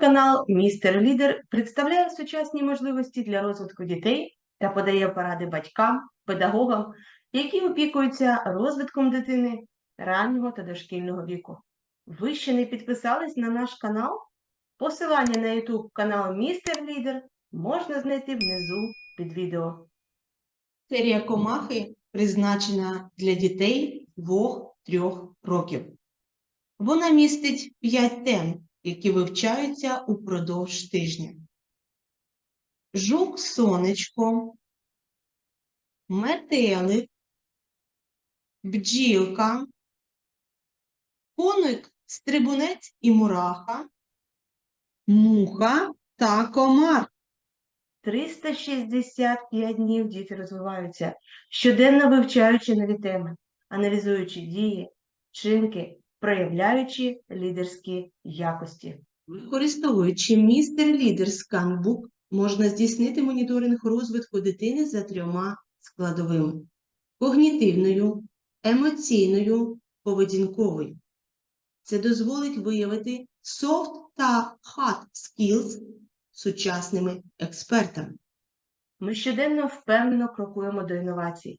канал Містер Лідер представляє сучасні можливості для розвитку дітей та подає поради батькам, педагогам, які опікуються розвитком дитини раннього та дошкільного віку. Ви ще не підписались на наш канал? Посилання на YouTube канал Містер Лідер можна знайти внизу під відео. Серія комахи призначена для дітей 2-3 років. Вона містить 5 тем, які вивчаються упродовж тижня. Жук сонечко, метелик, бджілка, коник, стрибунець і мураха, муха та комар. 365 днів діти розвиваються, щоденно вивчаючи нові теми, аналізуючи дії, вчинки, проявляючи лідерські якості. Використовуючи містер лідер сканбук, можна здійснити моніторинг розвитку дитини за трьома складовими: когнітивною, емоційною, поведінковою. Це дозволить виявити soft та hard skills сучасними експертами. Ми щоденно впевнено крокуємо до інновацій.